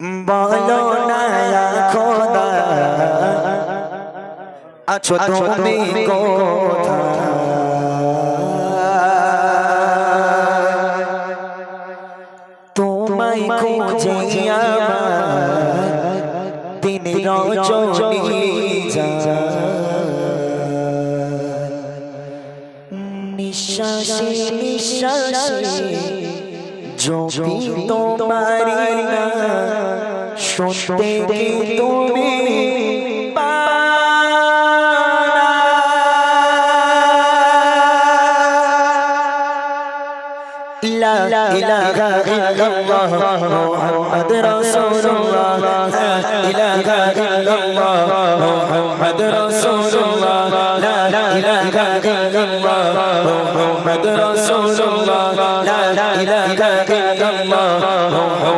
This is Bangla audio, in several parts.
বলো না খোদা আছো তুমি কোথায়? তোমায় খুঁজে আমার দিন রজনী নিঃশ্বাসে নিঃশ্বাসে জপি তোমারি না। শুনতে কি তুমি لا إله إلا الله محمد رسول الله لا إله إلا الله محمد رسول الله لا إله إلا الله محمد رسول الله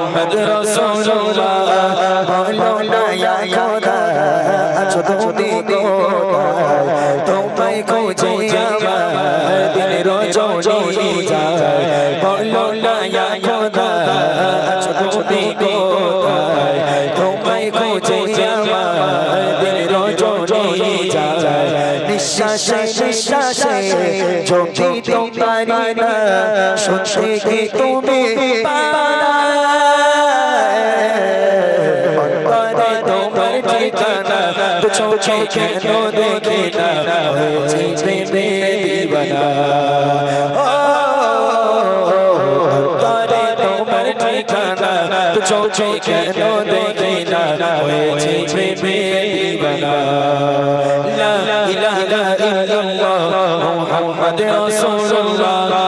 মোহাম্মদ রাসূলুল্লাহ বলো না ইয়া খোদা আছো তুমি কোথায়? তোমায় খোঁজে আমার দিন রজনী যায় বলো না ইয়া খোদা আছো তুমি কোথায়? তোমায় খোঁজে আমার দিন রজনী যায়, নিঃশ্বাসে নিঃশ্বাসে ঝোঁকি তোমারি না, সত্যি কি তুমি পারা? চোখে কেন দেখি না, হয়েছে প্রেমে দিবানা। চোখে কেন দেখি না, হয়েছে প্রেমে দিবানা। লা লা ইলাহা ইল্লাল্লাহ, মুহাম্মদ রাসূলুল্লাহ।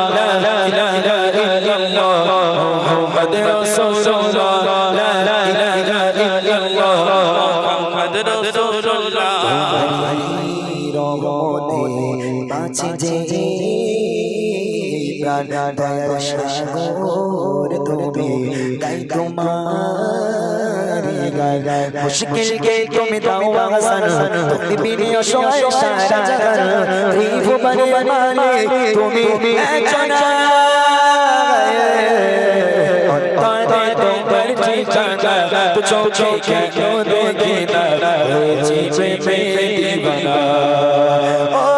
প্রাণ দয়ার সাগর তুমি গাই তোমার গায় মুশকিল কে তুমি দাও আসান তুমি বিনি অসহায় সারা জাগান ত্রিভুবনে মালিক তুমি একজন চোখে কেন দেখি না হয়েছে প্রেমে দিবানা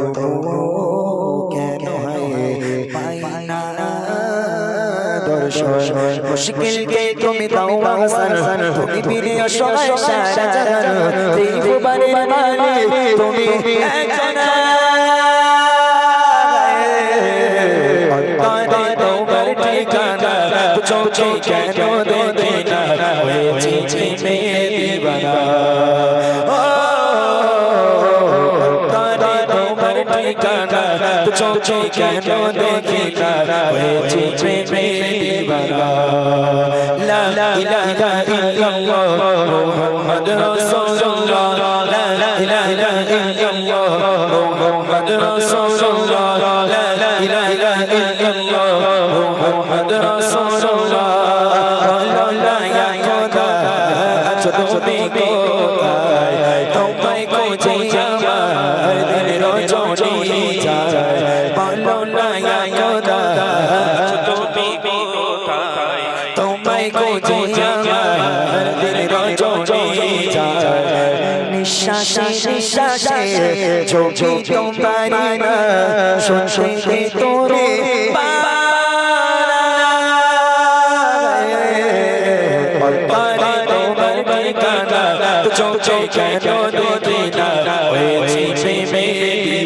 দর্শন মুশকিল কে তুমি দাও আসান তুমি বিনে অসহায় সারা জাগান ত্রিভুবনের মানে তুমি একজন। ঠিকানা চোখে কেন তোমার ঠিকানা চোখে কেন দেখি না হয়েছে মেয়ে দিবানা লা ইলাহা ইল্লাল্লাহ মুহাম্মদ রাসূলুল্লাহ লা ইলাহা ইল্লাল্লাহ মুহাম্মদ রাসূলুল্লাহ লা ইলাহা ইল্লাল্লাহ মুহাম্মদ রাসূলুল্লাহ রজনী যায় বলো না ইয়া খোদা আছো তুমি কোথায় তোমায় খুঁজে আমার দিল রজনী যায় নিঃশ্বাসে নিঃশ্বাসে চোখে তোমারি না শুনতে তোরে পারে তোমার ঠিকানা চোখে কেন দেখি না হয়েছে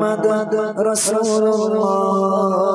محمد رسول الله.